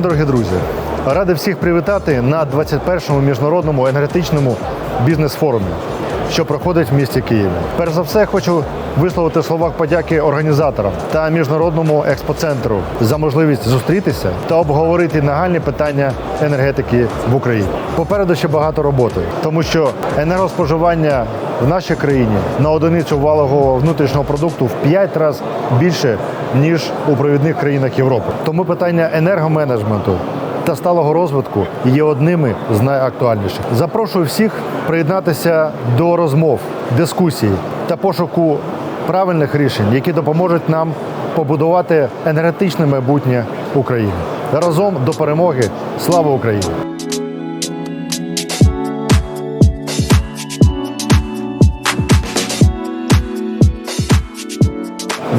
дорогі друзі! Ради всіх привітати на 21-му міжнародному енергетичному бізнес-форумі, що проходить в місті Києві. Перш за все, хочу висловити слова подяки організаторам та міжнародному експоцентру за можливість зустрітися та обговорити нагальні питання енергетики в Україні. Попереду ще багато роботи, тому що енергоспоживання в нашій країні на одиницю валового внутрішнього продукту в 5 разів більше ніж у провідних країнах Європи. Тому питання енергоменеджменту та сталого розвитку є одними з найактуальніших. Запрошую всіх приєднатися до розмов, дискусій та пошуку правильних рішень, які допоможуть нам побудувати енергетичне майбутнє України. Разом до перемоги. Слава Україні!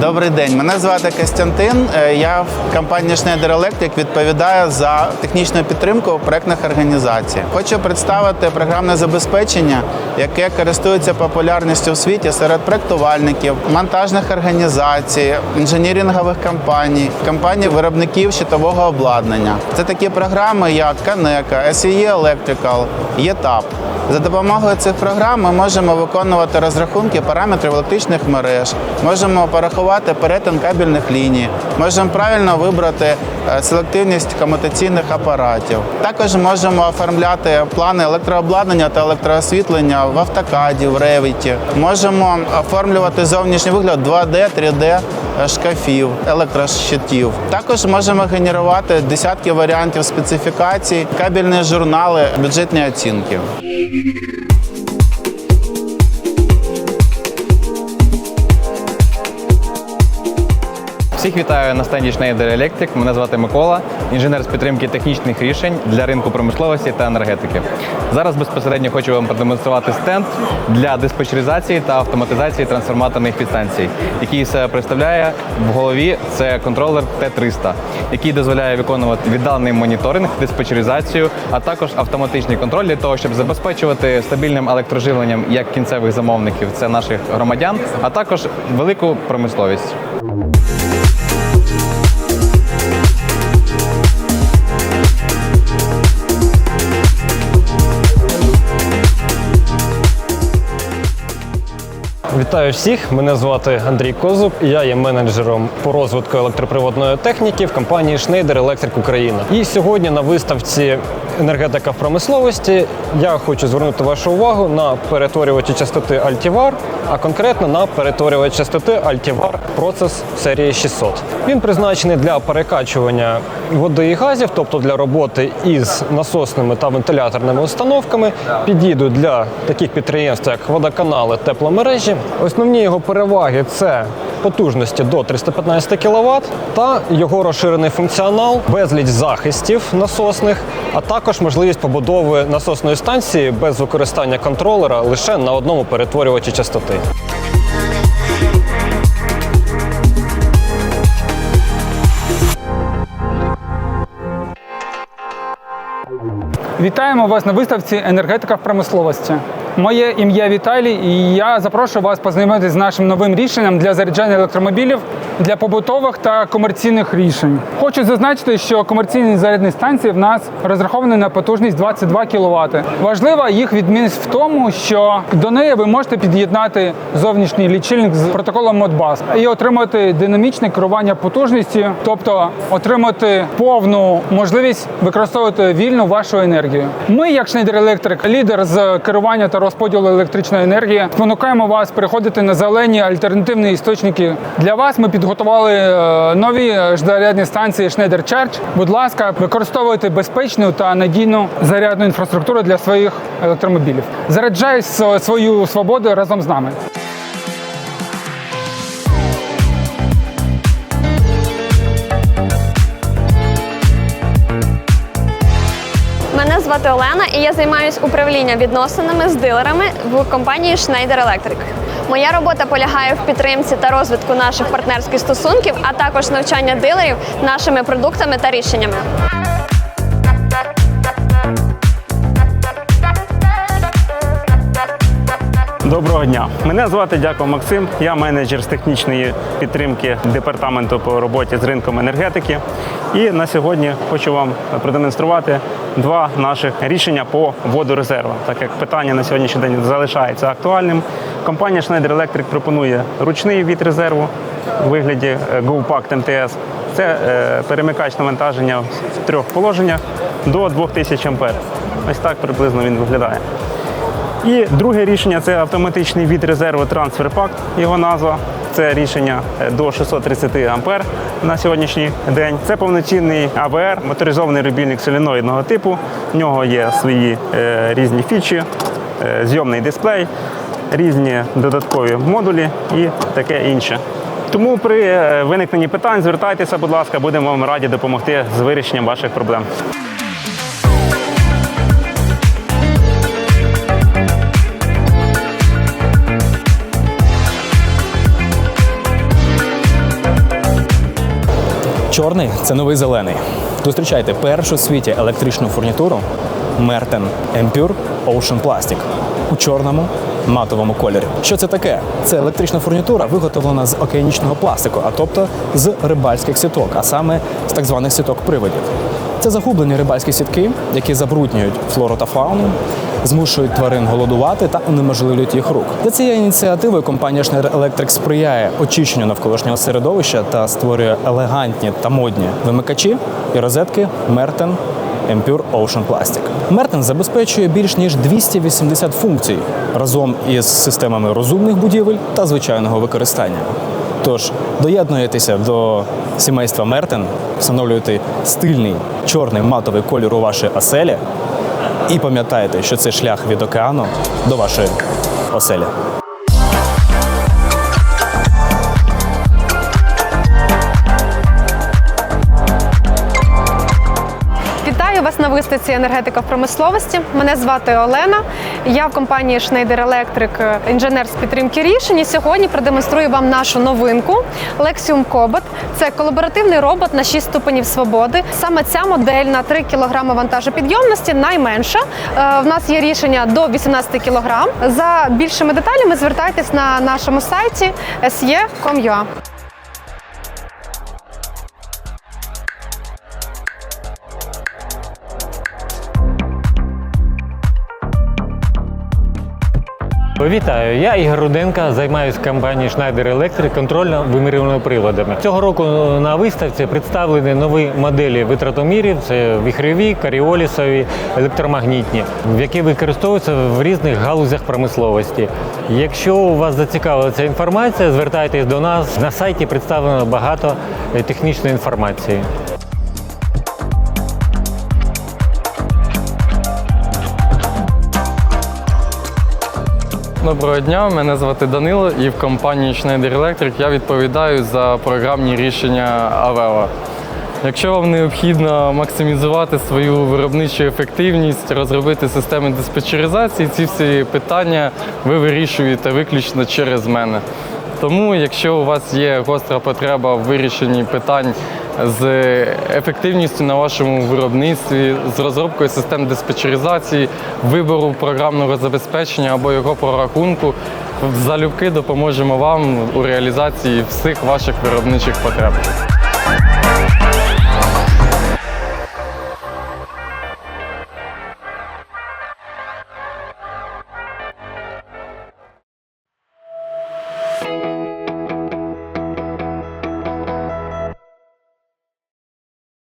Добрий день, мене звати Костянтин. Е, Я в компанії Schneider Electric відповідаю за технічну підтримку проектних організацій. Хочу представити програмне забезпечення, яке користується популярністю в світі серед проектувальників, монтажних організацій, інженірингових компаній, компаній виробників щитового обладнання. Це такі програми, як Канека, SEE Electrical, ETAP. За допомогою цих програм ми можемо виконувати розрахунки параметрів електричних мереж, можемо порахувати перетин кабельних ліній, можемо правильно вибрати е, селективність комутаційних апаратів. Також можемо оформляти плани електрообладнання та електроосвітлення в автокаді, в Revit. Можемо оформлювати зовнішній вигляд 2D, 3D шкафів, електрощитів. Також можемо генерувати десятки варіантів специфікацій, кабельні журнали, бюджетні оцінки. you. Всіх вітаю на стенді Schneider Electric. Мене звати Микола, інженер з підтримки технічних рішень для ринку промисловості та енергетики. Зараз безпосередньо хочу вам продемонструвати стенд для диспетчеризації та автоматизації трансформаторних підстанцій, який себе представляє в голові. Це контролер Т300, який дозволяє виконувати віддалений моніторинг, диспетчеризацію, а також автоматичний контроль для того, щоб забезпечувати стабільним електроживленням як кінцевих замовників, це наших громадян, а також велику промисловість. Вітаю всіх! Мене звати Андрій Козуб. Я є менеджером по розвитку електроприводної техніки в компанії Schneider Electric Україна. І сьогодні на виставці енергетика в промисловості я хочу звернути вашу увагу на перетворювачі частоти Altivar, а конкретно на перетворювач частоти Altivar Process серії 600. Він призначений для перекачування води і газів, тобто для роботи із насосними та вентиляторними установками. Підійдуть для таких підприємств, як водоканали, тепломережі. Основні його переваги це потужності до 315 кВт та його розширений функціонал, безліч захистів насосних, а також можливість побудови насосної станції без використання контролера лише на одному перетворювачі частоти. Вітаємо вас на виставці Енергетика в промисловості. Моє ім'я Віталій, і я запрошую вас познайомитися з нашим новим рішенням для заряджання електромобілів для побутових та комерційних рішень. Хочу зазначити, що комерційні зарядні станції в нас розраховані на потужність 22 кВт. Важлива їх відмінність в тому, що до неї ви можете під'єднати зовнішній лічильник з протоколом Modbus і отримати динамічне керування потужністю, тобто отримати повну можливість використовувати вільну вашу енергію. Ми, як Schneider Electric, лідер з керування та розподілу електричної енергії, спонукаємо вас переходити на зелені альтернативні істочники. Для вас ми підготували е, нові зарядні станції Schneider Charge. Будь ласка, використовуйте безпечну та надійну зарядну інфраструктуру для своїх електромобілів. Заряджай свою свободу разом з нами. Звати Олена, і я займаюся управлінням відносинами з дилерами в компанії Schneider Electric. Моя робота полягає в підтримці та розвитку наших партнерських стосунків, а також навчання дилерів нашими продуктами та рішеннями. Доброго дня. Мене звати Дяков Максим. Я менеджер з технічної підтримки департаменту по роботі з ринком енергетики. І на сьогодні хочу вам продемонструвати два наших рішення по водорезервам, так як питання на сьогоднішній день залишається актуальним. Компанія Schneider Electric пропонує ручний від резерву у вигляді е, GoPact МТС. Це е, перемикач навантаження в трьох положеннях до 2000 А. Ось так приблизно він виглядає. І друге рішення це автоматичний від резерву Transfer Pack, його назва. Це рішення е, до 630 ампер на сьогоднішній день. Це повноцінний АВР, моторизований рубільник соліноїдного типу. В нього є свої е, різні фічі, е, зйомний дисплей, різні додаткові модулі і таке інше. Тому при е, виникненні питань звертайтеся, будь ласка, будемо вам раді допомогти з вирішенням ваших проблем. Чорний це новий зелений. Зустрічайте першу в світі електричну фурнітуру Merten Empure Ocean Plastic у чорному матовому кольорі. Що це таке? Це електрична фурнітура, виготовлена з океанічного пластику, а тобто з рибальських сіток, а саме з так званих сіток приводів. Це загублені рибальські сітки, які забруднюють флору та фауну, змушують тварин голодувати та унеможливлюють їх рук. За цією ініціативою компанія Schneider Electric сприяє очищенню навколишнього середовища та створює елегантні та модні вимикачі і розетки Merten Empure Ocean Plastic. Merten забезпечує більш ніж 280 функцій разом із системами розумних будівель та звичайного використання. Тож доєднуєтеся до сімейства Мертен, встановлюєте стильний чорний матовий кольор у вашій оселі і пам'ятайте, що це шлях від океану до вашої оселі. Вітаю вас на виставці енергетика в промисловості. Мене звати Олена. Я в компанії Schneider Electric е, інженер з підтримки рішень. І сьогодні продемонструю вам нашу новинку Lexium Cobot. Це колаборативний робот на 6 ступенів свободи. Саме ця модель на 3 кг вантажопідйомності найменша. Е, В нас є рішення до 18 кг. За більшими деталями звертайтесь на нашому сайті se.com.ua. Вітаю, я Ігор Руденко, займаюся компанією Schneider Electric контрольно-вимірюваними приладами. Цього року на виставці представлені нові моделі витратомірів: це віхрові, каріолісові, електромагнітні, які використовуються в різних галузях промисловості. Якщо у вас зацікавила ця інформація, звертайтесь до нас. На сайті представлено багато е, технічної інформації. Доброго дня, мене звати Данило і в компанії Schneider Electric я відповідаю за програмні рішення Aveva. Якщо вам необхідно максимізувати свою виробничу ефективність, розробити системи диспетчеризації, ці всі питання ви вирішуєте виключно через мене. Тому, якщо у вас є гостра потреба в вирішенні питань з ефективністю на вашому виробництві, з розробкою систем диспетчеризації, вибору програмного забезпечення або його прорахунку, залюбки допоможемо вам у реалізації всіх ваших виробничих потреб.